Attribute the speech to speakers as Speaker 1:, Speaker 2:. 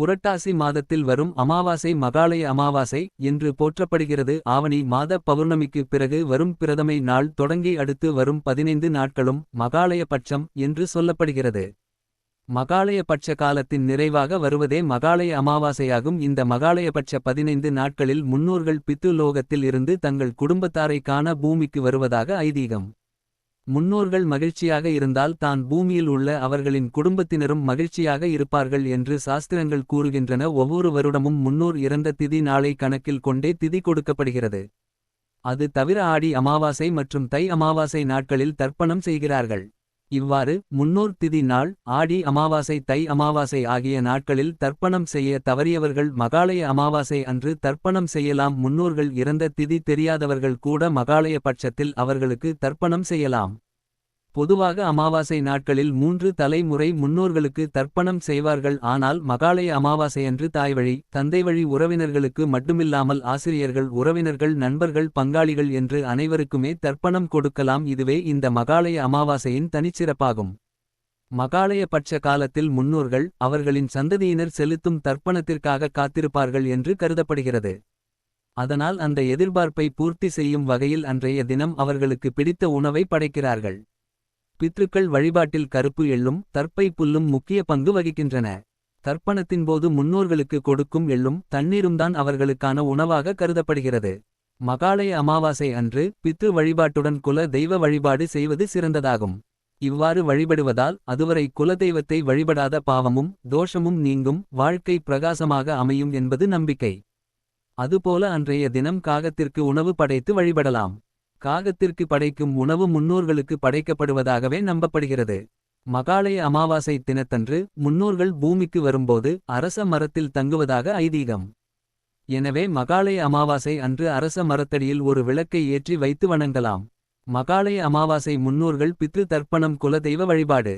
Speaker 1: புரட்டாசி மாதத்தில் வரும் அமாவாசை மகாலய அமாவாசை என்று போற்றப்படுகிறது. ஆவணி மாத பௌர்ணமிக்கு பிறகு வரும் பிரதமை நாள் தொடங்கி அடுத்து வரும் பதினைந்து நாட்களும் மகாலய பட்சம் என்று சொல்லப்படுகிறது. மகாலய பட்ச காலத்தின் நிறைவாக வருவதே மகாலய அமாவாசையாகும். இந்த மகாலயபட்ச பதினைந்து நாட்களில் முன்னோர்கள் பித்து லோகத்தில் இருந்து தங்கள் குடும்பத்தாரை காண பூமிக்கு வருவதாக ஐதீகம். முன்னோர்கள் மகிழ்ச்சியாக இருந்தால் தான் பூமியில் உள்ள அவர்களின் குடும்பத்தினரும் மகிழ்ச்சியாக இருப்பார்கள் என்று சாஸ்திரங்கள் கூறுகின்றன. ஒவ்வொரு வருடமும் முன்னோர் இறந்த திதி நாளை கணக்கில் கொண்டே திதி கொடுக்கப்படுகிறது. அது தவிர ஆடி அமாவாசை மற்றும் தை அமாவாசை நாட்களில் தர்ப்பணம் செய்கிறார்கள். இவ்வாறு முன்னோர் திதி நாள் ஆடி அமாவாசை தை அமாவாசை ஆகிய நாட்களில் தர்ப்பணம் செய்ய தவறியவர்கள் மகாலய அமாவாசை அன்று தர்ப்பணம் செய்யலாம். முன்னோர்கள் இறந்த திதி தெரியாதவர்கள் கூட மகாலய பட்சத்தில் அவர்களுக்கு தர்ப்பணம் செய்யலாம். பொதுவாக அமாவாசை நாட்களில் மூன்று தலைமுறை முன்னோர்களுக்கு தர்ப்பணம் செய்வார்கள். ஆனால் மகாலய அமாவாசையன்று தாய்வழி தந்தைவழி உறவினர்களுக்கு மட்டுமில்லாமல் ஆசிரியர்கள் உறவினர்கள் நண்பர்கள் பங்காளிகள் என்று அனைவருக்குமே தர்ப்பணம் கொடுக்கலாம். இதுவே இந்த மகாலய அமாவாசையின் தனிச்சிறப்பாகும். மகாலய பட்ச காலத்தில் முன்னோர்கள் அவர்களின் சந்ததியினர் செலுத்தும் தர்ப்பணத்திற்காக காத்திருப்பார்கள் என்று கருதப்படுகிறது. அதனால் அந்த எதிர்பார்ப்பை பூர்த்தி செய்யும் வகையில் அன்றைய தினம் அவர்களுக்கு பிடித்த உணவை படைக்கிறார்கள். பித்ருக்கள் வழிபாட்டில் கருப்பு எள்ளும் தற்பை புல்லும் முக்கிய பங்கு வகிக்கின்றன. தர்ப்பணத்தின் போது முன்னோர்களுக்கு கொடுக்கும் எள்ளும் தண்ணீரும்தான் அவர்களுக்கான உணவாக கருதப்படுகிறது. மகாலய அமாவாசை அன்று பித்ரு வழிபாட்டுடன் குல தெய்வ வழிபாடு செய்வது சிறந்ததாகும். இவ்வாறு வழிபடுவதால் அதுவரை குலதெய்வத்தை வழிபடாத பாவமும் தோஷமும் நீங்கும் வாழ்க்கை பிரகாசமாக அமையும் என்பது நம்பிக்கை. அதுபோல அன்றைய தினம் காகத்திற்கு உணவு படைத்து வழிபடலாம். காகத்திற்கு படைக்கும் உணவு முன்னோர்களுக்கு படைக்கப்படுவதாகவே நம்பப்படுகிறது. மகாலய அமாவாசை தினத்தன்று முன்னோர்கள் பூமிக்கு வரும்போது அரச மரத்தில் தங்குவதாக ஐதீகம். எனவே மகாலய அமாவாசை அன்று அரச மரத்தடியில் ஒரு விளக்கை ஏற்றி வைத்து வணங்கலாம். மகாலய அமாவாசை முன்னோர்கள் பித்ரு தர்ப்பணம் குலதெய்வ வழிபாடு.